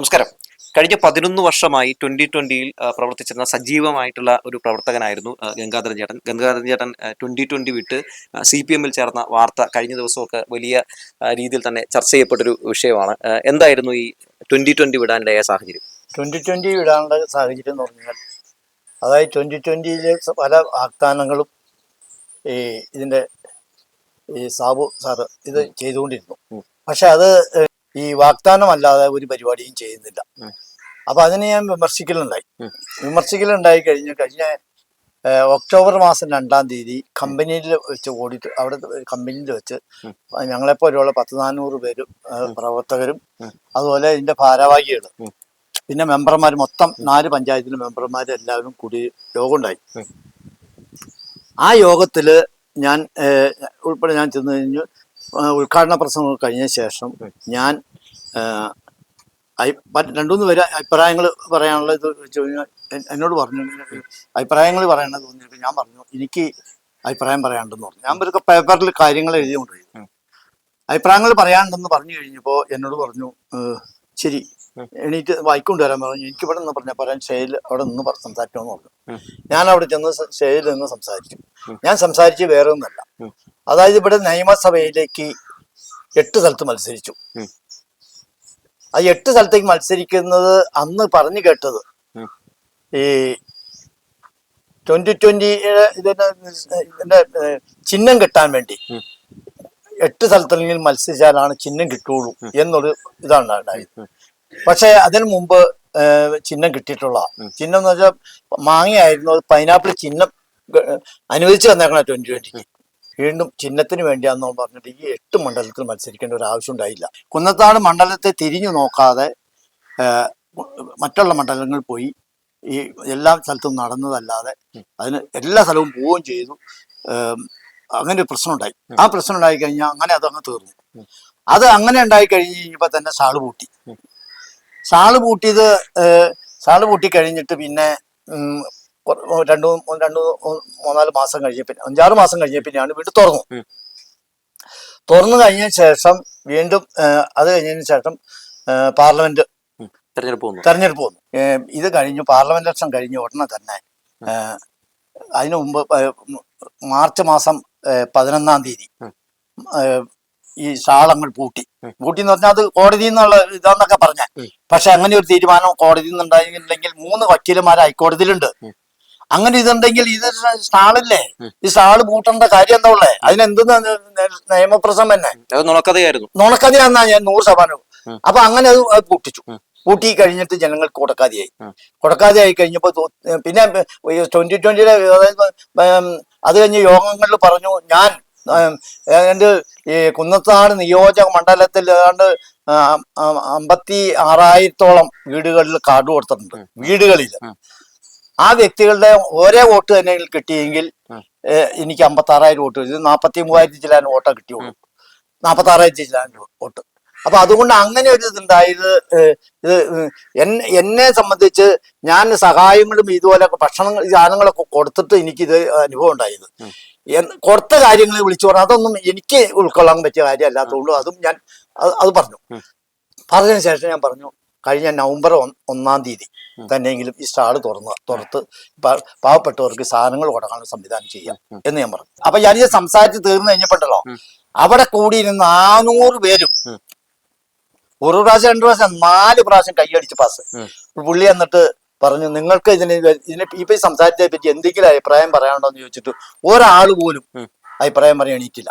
നമസ്കാരം. കഴിഞ്ഞ പതിനൊന്ന് വർഷമായി ട്വന്റി ട്വന്റിയിൽ പ്രവർത്തിച്ചിരുന്ന സജീവമായിട്ടുള്ള ഒരു പ്രവർത്തകനായിരുന്നു ഗംഗാധരൻ ചേട്ടൻ. ഗംഗാധരൻ ചേട്ടൻ ട്വന്റി ട്വന്റി വിട്ട് സി പി എമ്മിൽ ചേർന്ന വാർത്ത കഴിഞ്ഞ ദിവസമൊക്കെ വലിയ രീതിയിൽ തന്നെ ചർച്ച ചെയ്യപ്പെട്ടൊരു വിഷയമാണ്. എന്തായിരുന്നു ഈ ട്വന്റി ട്വന്റി വിടാനിടയായ സാഹചര്യം? ട്വന്റി ട്വന്റി വിടാനുള്ള സാഹചര്യം എന്ന് പറഞ്ഞാൽ അതായത് ട്വന്റി ട്വന്റിയിലെ പല വാഗ്ദാനങ്ങളും ഈ ഇതിന്റെ ഈ സാബു സാറ് ഇത് ചെയ്തുകൊണ്ടിരുന്നു. പക്ഷെ അത് ഏഹ്, വാഗ്ദാനം അല്ലാതെ ഒരു പരിപാടിയും ചെയ്യുന്നില്ല. അപ്പൊ അതിനെ ഞാൻ വിമർശിക്കലുണ്ടായി. വിമർശിക്കലുണ്ടായി കഴിഞ്ഞ കഴിഞ്ഞ ഒക്ടോബർ മാസം രണ്ടാം തീയതി കമ്പനിയിൽ വെച്ച് ഓടിട്ട് അവിടെ കമ്പനിയിൽ വെച്ച്. ഞങ്ങളെപ്പോലുള്ള പത്ത് നാനൂറ് പേരും പ്രവർത്തകരും അതുപോലെ ഇതിന്റെ ഭാരവാഹികൾ പിന്നെ മെമ്പർമാർ മൊത്തം നാല് പഞ്ചായത്തിലെ മെമ്പർമാർ എല്ലാവരും കൂടി യോഗം ഉണ്ടായി ആ യോഗത്തിൽ ഞാൻ ഉൾപ്പെടെ ഞാൻ ചെന്ന് കഴിഞ്ഞു. ഉദ്ഘാടന പ്രസംഗം കഴിഞ്ഞ ശേഷം ഞാൻ രണ്ടുമൂന്ന് പേര് അഭിപ്രായങ്ങൾ പറയാനുള്ള ഇത് എന്നോട് പറഞ്ഞു അഭിപ്രായങ്ങൾ പറയണത് തോന്നിയിട്ട് ഞാൻ പറഞ്ഞു എനിക്ക് അഭിപ്രായം പറയാണ്ടെന്ന് പറഞ്ഞു. ഞാൻ ഒരു പേപ്പറിൽ കാര്യങ്ങൾ എഴുതിക്കൊണ്ടിരുന്നു. അഭിപ്രായങ്ങൾ പറയാണ്ടെന്ന് പറഞ്ഞു കഴിഞ്ഞപ്പോൾ എന്നോട് പറഞ്ഞു ശരി. എണീറ്റ് വായിക്കൊണ്ട് വരാൻ പറഞ്ഞു. എനിക്ക് ഇവിടെ നിന്ന് പറഞ്ഞ പറയാൻ ഷെയിൽ അവിടെ നിന്ന് സംസാരിക്കണമെന്ന് പറഞ്ഞു. ഞാൻ അവിടെ ചെന്ന് ഷെയിൽ നിന്ന് സംസാരിച്ചു. ഞാൻ സംസാരിച്ച് വേറെ ഒന്നല്ല. അതായത് ഇവിടെ നിയമസഭയിലേക്ക് എട്ട് സ്ഥലത്ത് മത്സരിച്ചു. ആ എട്ട് സ്ഥലത്തേക്ക് മത്സരിക്കുന്നത് അന്ന് പറഞ്ഞു കേട്ടത് ഈ ട്വന്റി ട്വന്റിയുടെ ഇതിന്റെ ചിഹ്നം കിട്ടാൻ വേണ്ടി. എട്ട് സ്ഥലത്തെങ്കിൽ മത്സരിച്ചാലാണ് ചിഹ്നം കിട്ടുള്ളൂ എന്നൊരു ഇതാണ് ഉണ്ടായത്. പക്ഷെ അതിനു മുമ്പ് ചിഹ്നം കിട്ടിയിട്ടുള്ള ചിഹ്നം എന്ന് വെച്ചാൽ മാങ്ങയായിരുന്നു. പൈനാപ്പിൾ ചിഹ്നം അനുവദിച്ചു തന്നേക്കണം ട്വന്റി ട്വന്റി വീണ്ടും ചിഹ്നത്തിന് വേണ്ടിയാണെന്ന് പറഞ്ഞിട്ട് ഈ എട്ട് മണ്ഡലത്തിൽ മത്സരിക്കേണ്ട ഒരു ആവശ്യം ഉണ്ടായില്ല. കുന്നത്താട് മണ്ഡലത്തെ തിരിഞ്ഞു നോക്കാതെ മറ്റുള്ള മണ്ഡലങ്ങളിൽ പോയി ഈ എല്ലാ സ്ഥലത്തും നടന്നതല്ലാതെ അതിന് എല്ലാ സ്ഥലവും പോവുകയും ചെയ്തു. അങ്ങനെ ഒരു പ്രശ്നം ഉണ്ടായി. ആ പ്രശ്നം ഉണ്ടായി കഴിഞ്ഞാൽ അങ്ങനെ അതങ്ങ് തീർന്നു. അത് അങ്ങനെ ഉണ്ടായി കഴിഞ്ഞ് കഴിഞ്ഞപ്പോൾ തന്നെ സാൾ പൂട്ടി. സാൾ പൂട്ടിയത് സാൾ പൂട്ടി കഴിഞ്ഞിട്ട് പിന്നെ രണ്ടു രണ്ടു മൂന്നാൽ മാസം കഴിഞ്ഞ പിന്നെ അഞ്ചാറ് മാസം കഴിഞ്ഞ പിന്നെയാണ് വീണ്ടും തുറന്നു. തുറന്നു കഴിഞ്ഞ ശേഷം വീണ്ടും അത് കഴിഞ്ഞതിന് ശേഷം പാർലമെന്റ് തെരഞ്ഞെടുപ്പ് വന്നു. തെരഞ്ഞെടുപ്പ് വന്നു. ഇത് കഴിഞ്ഞു പാർലമെന്റ് ഇലക്ഷൻ കഴിഞ്ഞ ഉടനെ തന്നെ അതിനു മുമ്പ് മാർച്ച് മാസം പതിനൊന്നാം തീയതി ഈ ശാളങ്ങൾ പൂട്ടി. പൂട്ടി എന്ന് പറഞ്ഞാൽ അത് കോടതി എന്നുള്ള ഇതാന്നൊക്കെ പറഞ്ഞ. പക്ഷെ അങ്ങനെ ഒരു തീരുമാനം കോടതിയിൽ നിന്നുണ്ടായിരുന്നില്ലെങ്കിൽ മൂന്ന് വക്കീലന്മാർ ഹൈക്കോടതിയിലുണ്ട്. അങ്ങനെ ഇതുണ്ടെങ്കിൽ ഇത് സ്റ്റാളില്ലേ. ഈ ഷാൾ പൂട്ടേണ്ട കാര്യം എന്താ ഉള്ളേ? അതിനെന്തെന്ന് നിയമപ്രസം തന്നെ? നുണക്കഥയായിരുന്നു. നുണക്കഥയാന്നാ ഞാൻ നൂറ് ശതമാനം. അപ്പൊ അങ്ങനെ അത് പൂട്ടിച്ചു. പൂട്ടി കഴിഞ്ഞിട്ട് ജനങ്ങൾക്ക് കൊടുക്കാതെയായി. കൊടുക്കാതെയായി കഴിഞ്ഞപ്പോ പിന്നെ ട്വന്റി ട്വന്റിയുടെ അതായത് അത് കഴിഞ്ഞ് യോഗങ്ങളിൽ പറഞ്ഞു ഞാൻ ഏതാണ്ട് ഈ കുന്നത്താട് നിയോജക മണ്ഡലത്തിൽ ഏതാണ്ട് അമ്പത്തി ആറായിരത്തോളം വീടുകളിൽ കാർഡ് കൊടുത്തിട്ടുണ്ട്. വീടുകളിൽ. ആ വ്യക്തികളുടെ ഒരേ വോട്ട് തന്നെ കിട്ടിയെങ്കിൽ എനിക്ക് അമ്പത്തി ആറായിരം വോട്ട് ഇത് നാൽപ്പത്തി മൂവായിരത്തി ചില്ലാൻ വോട്ടാ കിട്ടിയുള്ളൂ. നാൽപ്പത്തി ആറായിരത്തി ചില്ലാൻ വോട്ട്. അപ്പൊ അതുകൊണ്ട് അങ്ങനെ ഒരു ഇതുണ്ടായത് ഇത് എന്നെ സംബന്ധിച്ച് ഞാൻ സഹായങ്ങളും ഇതുപോലെ ഭക്ഷണങ്ങൾ സാധനങ്ങളൊക്കെ കൊടുത്തിട്ട് എനിക്കിത് അനുഭവം ഉണ്ടായത്. കൊടുത്ത കാര്യങ്ങൾ വിളിച്ചു പറഞ്ഞു അതൊന്നും എനിക്ക് ഉൾക്കൊള്ളാൻ പറ്റിയ കാര്യമല്ലാത്തതുകൊണ്ട് അതും ഞാൻ അത് പറഞ്ഞു. പറഞ്ഞതിന് ശേഷം ഞാൻ പറഞ്ഞു കഴിഞ്ഞ നവംബർ ഒന്ന് തീയതി. തന്നെയെങ്കിലും ഈ സ്റ്റാൾ തുറന്ന് തുറത്ത് പാവപ്പെട്ടവർക്ക് സാധനങ്ങൾ കൊടുക്കാനുള്ള സംവിധാനം ചെയ്യാം എന്ന് ഞാൻ പറഞ്ഞു. അപ്പൊ ഞാനിത് സംസാരിച്ച് തീർന്നു കഴിഞ്ഞപ്പോണ്ടല്ലോ അവിടെ കൂടിയിരുന്ന നാനൂറ് പേരും ഒരു പ്രാവശ്യം രണ്ടു പ്രാവശ്യം നാല് പ്രാവശ്യം കൈയടിച്ച് പാസ് പുള്ളി എന്നിട്ട് പറഞ്ഞു നിങ്ങൾക്ക് ഇതിനെ ഇതിനെ ഇപ്പൊ ഈ സംസാരത്തെ പറ്റി എന്തെങ്കിലും അഭിപ്രായം പറയാനുണ്ടോ? എന്ന് ചോദിച്ചിട്ട് ഒരാൾ പോലും അഭിപ്രായം പറയാൻ എണീറ്റില്ല.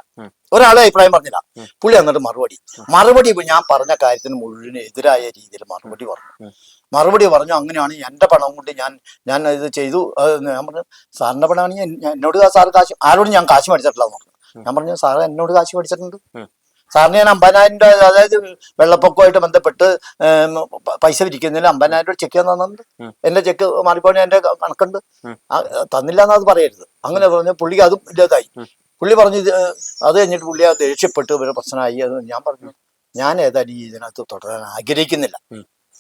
ഒരാളും അഭിപ്രായം പറഞ്ഞില്ല. പുള്ളി എന്നിട്ട് മറുപടി. മറുപടി ഇപ്പൊ ഞാൻ പറഞ്ഞ കാര്യത്തിന് മുഴുവൻ എതിരായ രീതിയിൽ മറുപടി പറഞ്ഞു. മറുപടി പറഞ്ഞു അങ്ങനെയാണ് എന്റെ പണം കൊണ്ട് ഞാൻ ഞാൻ ഇത് ചെയ്തു. ഞാൻ പറഞ്ഞു സാറിന്റെ പണമാണെങ്കിൽ ഞാൻ- എന്നോട് സാറ് കാശ് ആരോടും ഞാൻ കാശ് മേടിച്ചിട്ടില്ല പറഞ്ഞു. ഞാൻ പറഞ്ഞു സാർ എന്നോട് കാശ് മേടിച്ചിട്ടുണ്ട്. സാറിന് ഞാൻ അമ്പതിനായിരം രൂപ അതായത് വെള്ളപ്പൊക്കമായിട്ട് ബന്ധപ്പെട്ട് പൈസ വിരിക്കുന്നതിന് അമ്പതിനായിരം രൂപ ചെക്ക് തന്നിട്ടുണ്ട്. ഉം. എന്റെ ചെക്ക് മാറിപ്പോണ എന്റെ കണക്കുണ്ട്. തന്നില്ല എന്നത് പറയരുത്. അങ്ങനെ പറഞ്ഞു പുള്ളിക്ക് അതും ഇല്ലാതായി. പുള്ളി പറഞ്ഞു ഇത് അത് കഴിഞ്ഞിട്ട് പുള്ളി അത് ദേഷ്യപ്പെട്ട് ഒരു പ്രശ്നമായി. അത് ഞാൻ പറഞ്ഞു ഞാൻ ഏതായാലും ഈ ഇതിനകത്ത് തുടരാൻ ആഗ്രഹിക്കുന്നില്ല.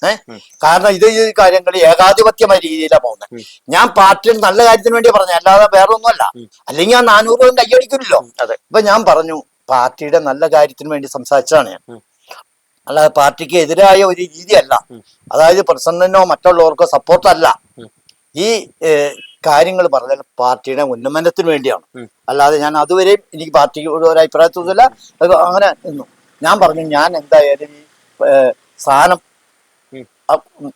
ഏ. കാരണം ഇത് ഈ കാര്യങ്ങൾ ഏകാധിപത്യമായ രീതിയിലാണ് പോകുന്നത്. ഞാൻ പാർട്ടിയിൽ നല്ല കാര്യത്തിന് വേണ്ടി പറഞ്ഞു അല്ലാതെ വേറെ ഒന്നുമല്ല. അല്ലെങ്കിൽ ആ നാനൂറ് രൂപ കൈയടിക്കില്ലല്ലോ അതെ. അപ്പൊ ഞാൻ പറഞ്ഞു പാർട്ടിയുടെ നല്ല കാര്യത്തിന് വേണ്ടി സംസാരിച്ചതാണ് ഞാൻ. അല്ലാതെ പാർട്ടിക്ക് എതിരായ ഒരു രീതിയല്ല. അതായത് പ്രസിഡന്റിനോ മറ്റുള്ളവർക്കോ സപ്പോർട്ടല്ല ഈ കാര്യങ്ങൾ പറഞ്ഞാൽ പാർട്ടിയുടെ ഉന്നമനത്തിന് വേണ്ടിയാണ്. അല്ലാതെ ഞാൻ അതുവരെയും എനിക്ക് പാർട്ടിയോട് ഒരു അഭിപ്രായത്തില്ല അങ്ങനെ നിന്നു. ഞാൻ പറഞ്ഞു ഞാൻ എന്തായാലും ഈ സ്ഥാനം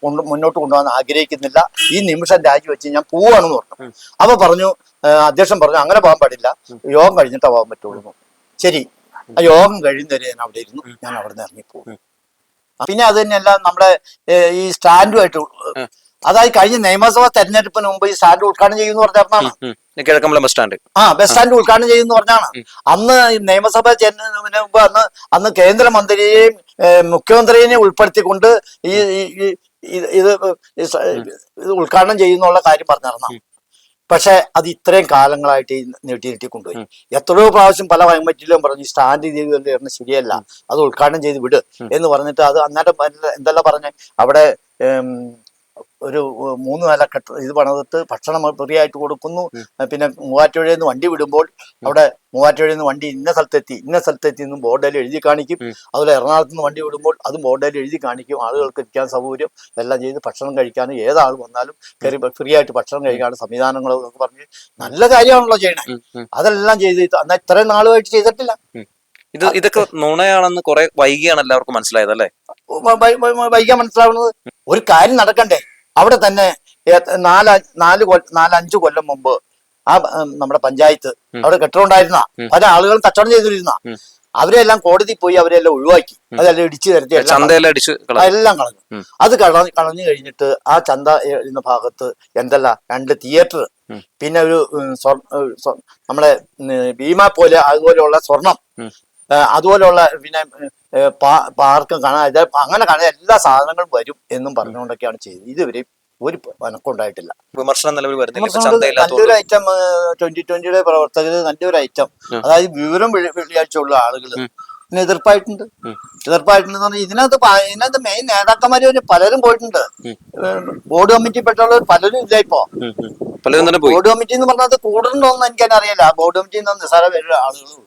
കൊണ്ട് മുന്നോട്ട് കൊണ്ടുപോകാൻ ആഗ്രഹിക്കുന്നില്ല. ഈ നിമിഷം രാജിവെച്ച് ഞാൻ പോവാണെന്ന് പറഞ്ഞു. അപ്പൊ പറഞ്ഞു അധ്യക്ഷൻ പറഞ്ഞു അങ്ങനെ പോകാൻ പാടില്ല. യോഗം കഴിഞ്ഞിട്ടേ പോകാൻ പറ്റുള്ളൂ. ശരി. ആ യോഗം കഴിയുന്നവരെ ഞാൻ അവിടെ ഇരുന്നു. ഞാൻ അവിടെ നിന്ന് ഇറങ്ങിപ്പോകും പിന്നെ അത് തന്നെയല്ല നമ്മുടെ ഈ സ്റ്റാൻഡുമായിട്ട്. അതായത് കഴിഞ്ഞ നിയമസഭാ തെരഞ്ഞെടുപ്പിന് മുമ്പ് ഈ സ്റ്റാൻഡ് ഉദ്ഘാടനം ചെയ്യുന്ന പറഞ്ഞാണ്. Kizhakkambalam bus stand. ആ ബസ് സ്റ്റാൻഡ് ഉദ്ഘാടനം ചെയ്യുന്ന പറഞ്ഞാണ്. അന്ന് നിയമസഭ മുമ്പ് അന്ന് അന്ന് കേന്ദ്രമന്ത്രിയെയും മുഖ്യമന്ത്രിയെയും ഉൾപ്പെടുത്തിക്കൊണ്ട് ഈ ഇത് ഇത് ഉദ്ഘാടനം ചെയ്യുന്നുള്ള കാര്യം പറഞ്ഞിരുന്ന. പക്ഷെ അത് ഇത്രയും കാലങ്ങളായിട്ട് ഈ നീട്ടി നീട്ടി കൊണ്ടുപോയി എത്രയോ പ്രാവശ്യം പല വയമ്പറ്റിലും പറഞ്ഞു ഈ സ്റ്റാൻഡ് ചെയ്ത് ശരിയല്ല. അത് ഉദ്ഘാടനം ചെയ്ത് വിട്. എന്ന് പറഞ്ഞിട്ട് അത് അന്നേരം എന്തെല്ലാം പറഞ്ഞ് അവിടെ ഒരു മൂന്ന് നില കെട്ട ഇത് പണിതിട്ട് ഭക്ഷണം ഫ്രീ ആയിട്ട് കൊടുക്കുന്നു പിന്നെ മൂവാറ്റുപുഴയിൽ നിന്ന് വണ്ടി വിടുമ്പോൾ അവിടെ മൂവാറ്റുപുഴയിൽ നിന്ന് വണ്ടി ഇന്ന സ്ഥലത്തെത്തി ഇന്ന സ്ഥലത്തെത്തി എന്നും ബോർഡിൽ എഴുതി കാണിക്കും. അതുപോലെ എറണാകുളത്ത് നിന്ന് വണ്ടി വിടുമ്പോൾ അതും ബോർഡിൽ എഴുതി കാണിക്കും. ആളുകൾക്ക് ഇരിക്കാൻ സൗകര്യം എല്ലാം ചെയ്ത് ഭക്ഷണം കഴിക്കാനും ഏതാൾ വന്നാലും കയറി ഫ്രീ ആയിട്ട് ഭക്ഷണം കഴിക്കാനും സംവിധാനങ്ങൾ എന്നൊക്കെ പറഞ്ഞ് നല്ല കാര്യമാണല്ലോ ചെയ്യണേ. അതെല്ലാം ചെയ്ത് എന്നാൽ ഇത്രയും നാളുമായിട്ട് ചെയ്തിട്ടില്ല. ഇത് ഇതൊക്കെ നുണയാണെന്ന് കുറെ വൈകിയാണ് എല്ലാവർക്കും മനസ്സിലായത് അല്ലേ? വ- വൈ- വൈ- വൈ- വൈകാൻ മനസ്സിലാവുന്നത്. ഒരു കാര്യം നടക്കണ്ടേ? അവിടെ തന്നെ നാല നാല് നാലഞ്ച് കൊല്ലം മുമ്പ് ആ നമ്മുടെ പഞ്ചായത്ത് അവിടെ കെട്ടിടമുണ്ടായിരുന്ന പല ആളുകളും കച്ചവടം ചെയ്തിരുന്ന അവരെല്ലാം കോടതി പോയി അവരെല്ലാം ഒഴിവാക്കി. അതെല്ലാം ഇടിച്ചു തരത്തി എല്ലാം കളഞ്ഞു. അത് കളഞ്ഞു. കളഞ്ഞു. കഴിഞ്ഞിട്ട് ആ ചന്ത എന്ന ഭാഗത്ത് എന്തല്ല രണ്ട് തിയേറ്റർ പിന്നെ ഒരു നമ്മളെ ഭീമ പോലെ അതുപോലെയുള്ള സ്വർണം അതുപോലെയുള്ള പിന്നെ പാർക്കും കാണാൻ ഇത് അങ്ങനെ കാണാൻ എല്ലാ സാധനങ്ങളും വരും എന്നും പറഞ്ഞുകൊണ്ടൊക്കെയാണ് ചെയ്തത്. ഇതുവരെ ഒരു വനക്കുണ്ടായിട്ടില്ല വിമർശനം നിലവിൽ വരുന്നില്ല. നല്ലൊരു ഐറ്റം ട്വന്റി ട്വന്റിയുടെ പ്രവർത്തകർ നല്ലൊരു ഐറ്റം അതായത് വിവരം വെള്ളിയാഴ്ച വെള്ളിയാഴ്ചയുള്ള ആളുകൾ. ഇതിന് എതിർപ്പായിട്ടുണ്ട്. എതിർപ്പായിട്ടുണ്ട് പറഞ്ഞാൽ ഇതിനകത്ത് ഇതിനകത്ത് മെയിൻ നേതാക്കന്മാര് പലരും പോയിട്ടുണ്ട്. ബോർഡ് കമ്മിറ്റി പെട്ടുള്ളവർ പലരും ഇല്ല ഇപ്പോ. ബോർഡ് കമ്മിറ്റി എന്ന് പറഞ്ഞാൽ കൂടുതലുണ്ടോ എന്ന് എനിക്കറിയില്ല. ബോർഡ് കമ്മിറ്റി നിസ്സാര പേരുടെ ആളുകളും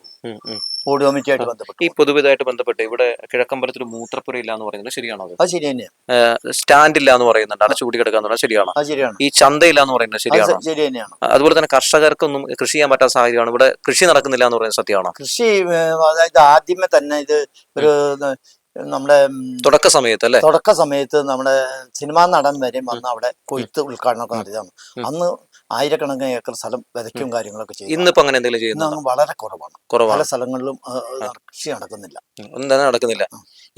ഉം, ബന്ധപ്പെട്ട് ഈ പൊതുവിതായിട്ട് ബന്ധപ്പെട്ട് ഇവിടെ കിഴക്കമ്പലത്തിൽ മൂത്രപ്പുര ഇല്ല എന്ന് പറയുന്നത് ശരിയാണോ അത്? ശരി തന്നെയാണ് സ്റ്റാൻഡ് ഇല്ല എന്ന് പറയുന്നുണ്ട്. അടച്ചുകൂടി കിടക്കാന്ന് പറഞ്ഞാൽ ശരിയാണോ? ശരിയാണ്. ഈ ചന്തയില്ല എന്ന് പറയുന്നത് ശരിയാണോ? ശരി തന്നെയാണ് അതുപോലെ തന്നെ കർഷകർക്കൊന്നും കൃഷി ചെയ്യാൻ പറ്റാത്ത സാഹചര്യമാണ്. ഇവിടെ കൃഷി നടക്കുന്നില്ല എന്ന് പറയുന്നത് സത്യമാണോ? കൃഷി അതായത് ആദ്യമേ തന്നെ ഇത് ഒരു നമ്മുടെ തുടക്ക സമയത്ത് അല്ലേ? തുടക്ക സമയത്ത് നമ്മുടെ സിനിമാ നടൻ വരെ വന്ന് അവിടെ കൊയ്ത്ത് ഉദ്ഘാടനമൊക്കെ നടത്തിയതാണ്. അന്ന് ആയിരക്കണക്കിന് ഏക്കർ സ്ഥലം വിതയ്ക്കും കാര്യങ്ങളൊക്കെ ചെയ്യും ഇന്നിപ്പോ അങ്ങനെ എന്തെങ്കിലും ചെയ്യുന്നു വളരെ കുറവാണ്. പല സ്ഥലങ്ങളിലും കൃഷി നടക്കുന്നില്ല. ഒന്നും നടക്കുന്നില്ല.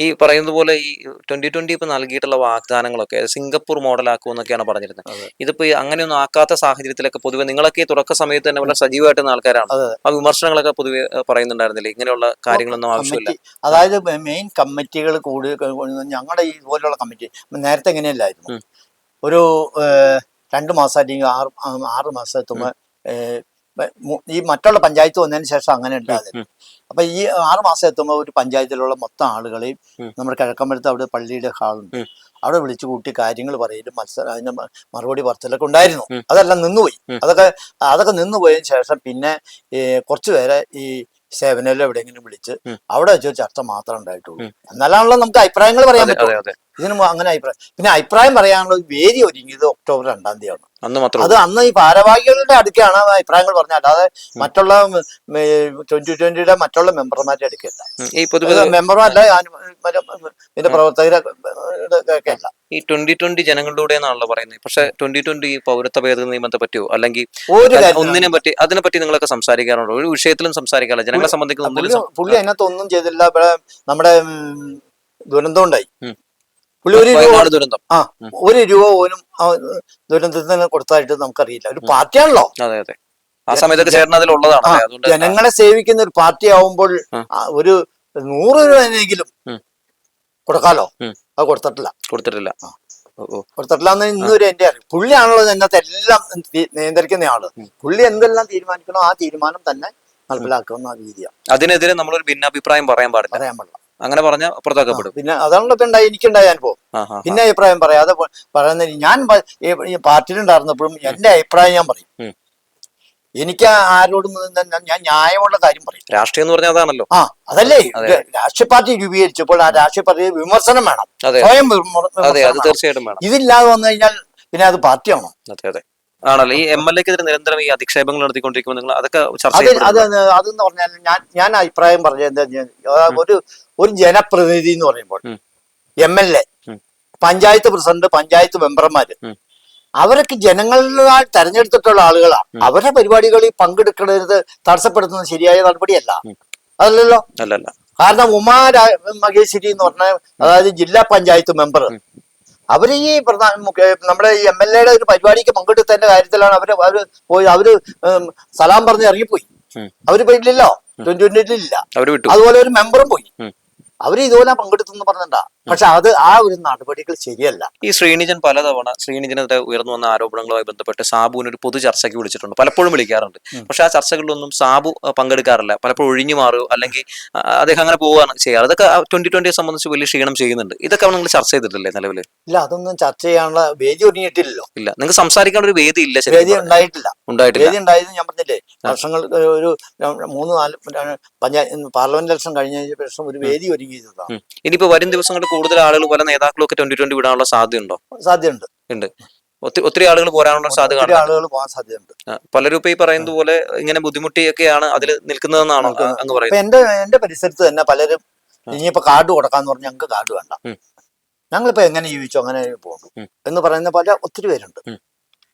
ഈ പറയുന്നത് പോലെ ഈ ട്വന്റി ട്വന്റി ഇപ്പൊ നൽകിയിട്ടുള്ള വാഗ്ദാനങ്ങളൊക്കെ സിംഗപ്പൂർ മോഡൽ എന്നൊക്കെയാണ് പറഞ്ഞിരുന്നത്. ഇതിപ്പോ അങ്ങനെയൊന്നും ആക്കാത്ത സാഹചര്യത്തിലൊക്കെ പൊതുവെ നിങ്ങളൊക്കെ തുടക്ക സമയത്ത് തന്നെ വളരെ സജീവമായിട്ടുള്ള ആൾക്കാരാണ്. ആ വിമർശനങ്ങളൊക്കെ പൊതുവെ പറയുന്നുണ്ടായിരുന്നില്ല? ഇങ്ങനെയുള്ള കാര്യങ്ങളൊന്നും ആവശ്യമില്ല. അതായത് മെയിൻ കമ്മിറ്റികൾ കൂടി ഞങ്ങളുടെ ഈ ഇതുപോലുള്ള കമ്മിറ്റി നേരത്തെ എങ്ങനെയല്ലായിരുന്നു. ഒരു രണ്ട് മാസം അല്ലെങ്കിൽ ആറ് ആറ് മാസം എത്തുമ്പോൾ ഈ മറ്റുള്ള പഞ്ചായത്ത് വന്നതിന് ശേഷം അങ്ങനെ ഉണ്ടാകും. അപ്പൊ ഈ ആറ് മാസം എത്തുമ്പോൾ ഒരു പഞ്ചായത്തിലുള്ള മൊത്തം ആളുകളെയും. നമ്മുടെ കിഴക്കമ്പലത്ത് അവിടെ പള്ളിയുടെ ഹാളുണ്ട്. അവിടെ വിളിച്ചു കൂട്ടി കാര്യങ്ങൾ പറയലും മത്സരം അതിന്റെ മറുപടി പറച്ചിലൊക്കെ ഉണ്ടായിരുന്നു. അതെല്ലാം നിന്നുപോയി. അതൊക്കെ അതൊക്കെ നിന്നുപോയതിനു ശേഷം പിന്നെ കുറച്ചു പേരെ ഈ സേവനയിലും എവിടെയെങ്കിലും വിളിച്ച്. അവിടെ വെച്ച് ചർച്ച മാത്രമേ ഉണ്ടായിട്ടുള്ളൂ. എന്നാലാണല്ലോ നമുക്ക് അഭിപ്രായങ്ങൾ പറയാൻ പറ്റും ഇതിന് അങ്ങനെ അഭിപ്രായം പിന്നെ അഭിപ്രായം പറയാനുള്ള വേദി ഒരുങ്ങിയത് ഒക്ടോബർ രണ്ടാം തീയതിയാണ്. അന്ന് മാത്രം അത് അന്ന് ഈ ഭാരവാഹികളുടെ അടുക്കാണ് അഭിപ്രായങ്ങൾ പറഞ്ഞത്. അല്ലാതെ മറ്റുള്ള ട്വന്റി ട്വന്റിയുടെ മറ്റുള്ള മെമ്പർമാരുടെ അടുക്കല്ല. ഈ പൊതുവെ മെമ്പർമാരല്ല ഇതിന്റെ പ്രവർത്തകരെ ഒക്കെ അല്ല. ഈ ട്വന്റി ട്വന്റി ജനങ്ങളിലൂടെ എന്നാണല്ലോ പറയുന്നത്. പക്ഷെ ട്വന്റി ട്വന്റി പൗരത്വ ഭേദഗതി നിയമത്തെ പറ്റിയോ? അല്ലെങ്കിൽ ഒന്നിനെ പറ്റി അതിനെ പറ്റി നിങ്ങളൊക്കെ സംസാരിക്കാറുണ്ടോ? ഒരു വിഷയത്തിലും സംസാരിക്കാറില്ല. ജനങ്ങളെ സംബന്ധിക്കുന്ന പുള്ളി അതിനകത്ത് ഒന്നും ചെയ്തില്ല. നമ്മുടെ ദുരന്തം ഉണ്ടായി. പുള്ളി ഒരു രൂപ ദുരന്തം. ആ ഒരു രൂപ പോലും ആ ദുരന്തത്തിന് കൊടുത്തായിട്ട് നമുക്കറിയില്ല. ഒരു പാർട്ടിയാണല്ലോ. അതെ അതെ. ആ സമയത്തൊക്കെ ചേട്ടൻ അതിലുള്ളതാണ്. അതുകൊണ്ട് ജനങ്ങളെ സേവിക്കുന്ന ഒരു പാർട്ടി ആവുമ്പോൾ ഒരു നൂറ് രൂപയെങ്കിലും. കൊടുക്കാലോ? അത് കൊടുത്തിട്ടില്ല. കൊടുത്തിട്ടില്ല. കൊടുത്തിട്ടില്ല എന്ന് ഇന്നൊരു എന്റെ അറിവ്. പുള്ളിയാണല്ലോ എന്നത്തെ എല്ലാം നിയന്ത്രിക്കുന്ന ആൾ. പുള്ളി എന്തെല്ലാം തീരുമാനിക്കണോ ആ തീരുമാനം തന്നെ നടപ്പിലാക്കുന്ന രീതിയാണ് അതിനെതിരെ നമ്മളൊരു ഭിന്നാഭിപ്രായം പറയാൻ പാടില്ല. പറയാൻ പാടില്ല. അങ്ങനെ പറഞ്ഞ പുറത്താക്കപ്പെടും. പിന്നെ അതാണല്ലോ ഇപ്പൊ ഉണ്ടായി എനിക്കുണ്ടായ അനുഭവം പിന്നെ അഭിപ്രായം പറയാതെ പറയുന്ന ഞാൻ പാർട്ടിയിലുണ്ടായിരുന്നപ്പോഴും എന്റെ അഭിപ്രായം ഞാൻ പറയും. എനിക്ക് ആരോടും ഞാൻ- ന്യായമുള്ള കാര്യം പറയും. രാഷ്ട്രീയം എന്ന് പറഞ്ഞാൽ അതാണല്ലോ. ആ അതല്ലേ? രാഷ്ട്രീയ പാർട്ടി രൂപീകരിച്ചപ്പോൾ ആ രാഷ്ട്രീയ പാർട്ടി വിമർശനം വേണം. സ്വയം. തീർച്ചയായിട്ടും വേണം. ഇതില്ലാതെ വന്നു കഴിഞ്ഞാൽ പിന്നെ അത് പാർട്ടിയാണോ? അതെ അതെ. ആണല്ലോ. ഈ എം എൽ എക്കെതിരെ നിരന്തരം ഈ അധിക്ഷേപങ്ങൾ നടത്തിക്കൊണ്ടിരിക്കുമ്പോൾ നിങ്ങൾ അതൊക്കെ ചർച്ച അത്? അതെന്ന് പറഞ്ഞാൽ ഞാൻ ഞാൻ അഭിപ്രായം പറഞ്ഞത് എന്താ ഒരു ഒരു ജനപ്രതിനിധി എന്ന് പറയുമ്പോൾ. M L A panchayat president panchayat മെമ്പർമാര്. അവരൊക്കെ ജനങ്ങളാൽ തെരഞ്ഞെടുത്തിട്ടുള്ള ആളുകളാണ്. അവരുടെ പരിപാടികളിൽ പങ്കെടുക്കുന്നത് തടസ്സപ്പെടുത്തുന്നത് ശരിയായ നടപടിയല്ല. അതല്ലല്ലോ? കാരണം ഉമാ മഹേശ്വരി എന്ന് പറഞ്ഞ അതായത് ജില്ലാ പഞ്ചായത്ത് മെമ്പർ. അവർ ഈ പ്രധാന നമ്മുടെ ഈ എം എൽ എയുടെ ഒരു പരിപാടിക്ക് പങ്കെടുത്തതിന്റെ കാര്യത്തിലാണ് അവർ അവർ പോയി അവർ സലാം പറഞ്ഞ് ഇറങ്ങിപ്പോയി. അവർ പോയിട്ടില്ലല്ലോ? ട്വന്റി ട്വന്റിയിലില്ല. അതുപോലെ ഒരു മെമ്പറും പോയി. ഉം. അവർ ഇതുപോലെ പങ്കെടുത്തെന്ന് പറഞ്ഞിട്ടാ പക്ഷെ അത് ആ ഒരു നടപടികൾ ശരിയല്ല. ഈ ശ്രീനിജൻ പലതവണ ശ്രീനിജനെതിരെ ഉയർന്നു വന്ന ആരോപണങ്ങളുമായി ബന്ധപ്പെട്ട് സാബുവിന് ഒരു പൊതു ചർച്ചയ്ക്ക് വിളിച്ചിട്ടുണ്ട്. പലപ്പോഴും വിളിക്കാറുണ്ട്. പക്ഷെ ആ ചർച്ചകളിലൊന്നും സാബു പങ്കെടുക്കാറില്ല. പലപ്പോഴും ഒഴിഞ്ഞു മാറുകയോ അല്ലെങ്കിൽ അദ്ദേഹം അങ്ങനെ പോവുകയാണ് ചെയ്യാറ്. അതൊക്കെ ട്വന്റി ട്വന്റിയെ സംബന്ധിച്ച് വലിയ ക്ഷീണം ചെയ്യുന്നുണ്ട്. ഇതൊക്കെ നിങ്ങൾ ചർച്ച ചെയ്തിട്ടില്ലേ നിലവിൽ ഇല്ല അതൊന്നും ചർച്ച ചെയ്യാനുള്ള വേദി ഒരുങ്ങിയിട്ടില്ലല്ലോ ഇല്ല. നിങ്ങൾക്ക് സംസാരിക്കാൻ ഒരു വേദി ഇല്ല വേദി. ഉണ്ടായിട്ടില്ല. ഉണ്ടായിട്ടില്ല. വേദി ഉണ്ടായത് ഞാൻ പറഞ്ഞില്ലേ വർഷങ്ങൾ ഒരു മൂന്ന് നാല് പഞ്ചായത്ത് പാർലമെന്റ് ഇലക്ഷൻ കഴിഞ്ഞ ശേഷം ഒരു വേദി ഒരുങ്ങിയതാണ് ചെയ്തതാണ് ഇനിയിപ്പോ വരും ദിവസങ്ങളിൽ കൂടുതൽ ആളുകൾ പല നേതാക്കളും ഒക്കെ ട്വന്റി ട്വന്റി വിടാനുള്ള സാധ്യതയുണ്ടോ? സാധ്യതയുണ്ട്. ഉണ്ട്. ഒത്തിരി ഒത്തിരി ആളുകൾ പോരാനുള്ള സാധ്യത ആളുകൾ പോകാൻ സാധ്യതയുണ്ട്. പലരും ഈ പറയുന്നത് പോലെ ഇങ്ങനെ ബുദ്ധിമുട്ടിയൊക്കെയാണ് അതിൽ നിൽക്കുന്നതെന്നാണോ നിൽക്കുന്നത്. അങ്ങ് പറയുന്നത്? എന്റെ എന്റെ പരിസരത്ത് തന്നെ പലരും ഇനിയിപ്പോ കാർഡ് കൊടുക്കാന്ന് പറഞ്ഞാൽ ഞങ്ങൾക്ക് കാർഡ് വേണ്ട. ഞങ്ങളിപ്പോ എങ്ങനെ ജീവിച്ചു അങ്ങനെ പോകുന്നു. എന്ന് പറയുന്ന പല ഒത്തിരി പേരുണ്ട്.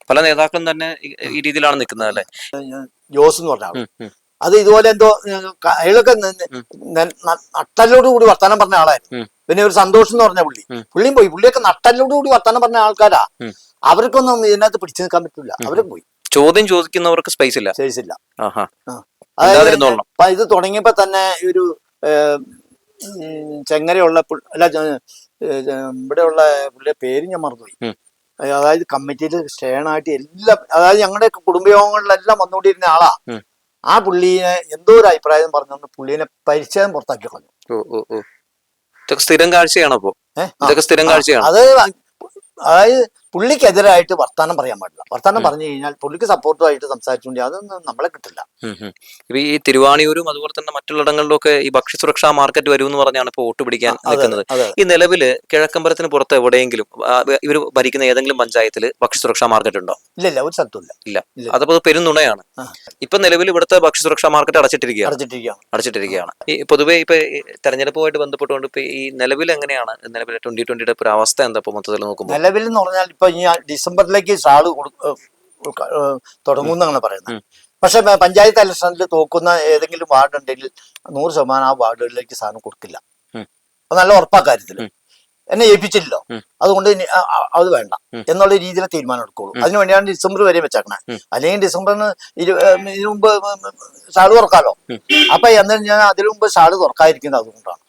പല നേതാക്കളും തന്നെ ഈ- രീതിയിലാണ് നിൽക്കുന്നത് അല്ലെ? ജോസ് എന്ന് പറഞ്ഞ ആൾ. ഉം, ഉം, അത് ഇതുപോലെ എന്തോ അയാളൊക്കെ നട്ടലോട് കൂടി വർത്താനം പറഞ്ഞ ആളായിരുന്നു. പിന്നെ ഒരു സന്തോഷം എന്ന് പറഞ്ഞ പുള്ളി. പുള്ളിയും പോയി. പുള്ളിയൊക്കെ നട്ടലോട് കൂടി വർത്താനം പറഞ്ഞ ആൾക്കാരാ. അവർക്കൊന്നും ഇതിനകത്ത് പിടിച്ചു നിൽക്കാൻ പറ്റില്ല അവരും പോയി. ചോദ്യം ചോദിക്കുന്നവർക്ക് സ്പേസ് ഇല്ല. സ്പേസ് ഇല്ല. ഇത് തുടങ്ങിയപ്പോ തന്നെ ഒരു ചെങ്ങരയുള്ള അല്ല ഇവിടെ ഉള്ള ഇവിടെയുള്ള പുള്ളിയുടെ പേര് ഞാൻ മറന്നുപോയി. അതായത് കമ്മിറ്റിയിൽ സ്റ്റേണായിട്ട് എല്ലാം അതായത് ഞങ്ങളുടെ കുടുംബയോഗങ്ങളിലെല്ലാം വന്നുകൊണ്ടിരുന്ന ആളാ. ആ പുള്ളിനെ എന്തോ ഒരു അഭിപ്രായം പറഞ്ഞു പുള്ളിനെ പരിചയം പുറത്താക്കി കളഞ്ഞു. സ്ഥിരം കാഴ്ചയാണോ അപ്പോ സ്ഥിരം കാഴ്ചയാണ്? അത് അതായത് പുള്ളിക്കെതിരായിട്ട് വർത്താനം പറയാൻ പാടില്ല. വർത്താനം പറഞ്ഞു കഴിഞ്ഞാൽ പുള്ളിക്ക് സപ്പോർട്ടുമായിട്ട് സംസാരിച്ചുകൊണ്ട് അതൊന്നും നമ്മളെ കിട്ടില്ല. ഈ തിരുവാണിയൂരും അതുപോലെ തന്നെ മറ്റുള്ളിടങ്ങളിലും ഒക്കെ ഈ ഭക്ഷ്യസുരക്ഷാ മാർക്കറ്റ് വരും എന്ന് പറഞ്ഞാണ് ഇപ്പൊ വോട്ട് പിടിക്കാൻ നിൽക്കുന്നത്. ഈ നിലവിൽ കിഴക്കമ്പലത്തിന് പുറത്ത് എവിടെയെങ്കിലും ഇവർ ഭരിക്കുന്ന ഏതെങ്കിലും പഞ്ചായത്തിൽ ഭക്ഷ്യസുരക്ഷാ മാർക്കറ്റ് ഉണ്ടോ? ഇല്ല ഇല്ല ഒരു സ്ഥലത്തും ഇല്ല. ഇല്ല. അതപ്പോ പെരുന്നുണയാണ് ഇപ്പൊ നിലവിൽ ഇവിടുത്തെ ഭക്ഷ്യസുരക്ഷാ മാർക്കറ്റ് അടച്ചിട്ടിരിക്കുകയാണ്. അടച്ചിട്ടിരിക്കുകയാണ്. അടച്ചിട്ടിരിക്കുകയാണ്. ഈ പൊതുവെ ഇപ്പൊ തെരഞ്ഞെടുപ്പുമായിട്ട് ബന്ധപ്പെട്ടുകൊണ്ട് ഇപ്പൊ ഈ നിലവിൽ എങ്ങനെയാണ് നിലവിൽ ട്വന്റി ട്വന്റിയുടെ ഒരു അവസ്ഥ എന്താ ഇപ്പൊ മൊത്തത്തിൽ നോക്കുമ്പോൾ നിലവിൽ എന്ന് പറഞ്ഞാൽ ഇപ്പൊ ഈ ഡിസംബറിലേക്ക് സാൾ തുടങ്ങും എന്നാണ് പറയുന്നത്. പക്ഷെ പഞ്ചായത്ത് ഇലക്ഷനിൽ തോക്കുന്ന ഏതെങ്കിലും വാർഡ് ഉണ്ടെങ്കിൽ നൂറ് ശതമാനം ആ വാർഡുകളിലേക്ക് സാധനം കൊടുക്കില്ല. നല്ല ഉറപ്പാ കാര്യത്തിൽ ഉം. എന്നെ ഏൽപ്പിച്ചില്ലല്ലോ. അതുകൊണ്ട് ഇനി അത് വേണ്ട. എന്നുള്ള രീതിയിലെ തീരുമാനം എടുക്കുള്ളൂ. അതിന് വേണ്ടിയാണ് ഡിസംബർ വരെ വെച്ചേക്കണേ. അല്ലെങ്കിൽ ഡിസംബറിന് ഇതിനു മുമ്പ് ഷാൾ തുറക്കാലോ. അപ്പൊ എന്നാൽ ഞാൻ അതിനു മുമ്പ് സാൾ തുറക്കാതിരിക്കുന്നത് അതുകൊണ്ടാണ്.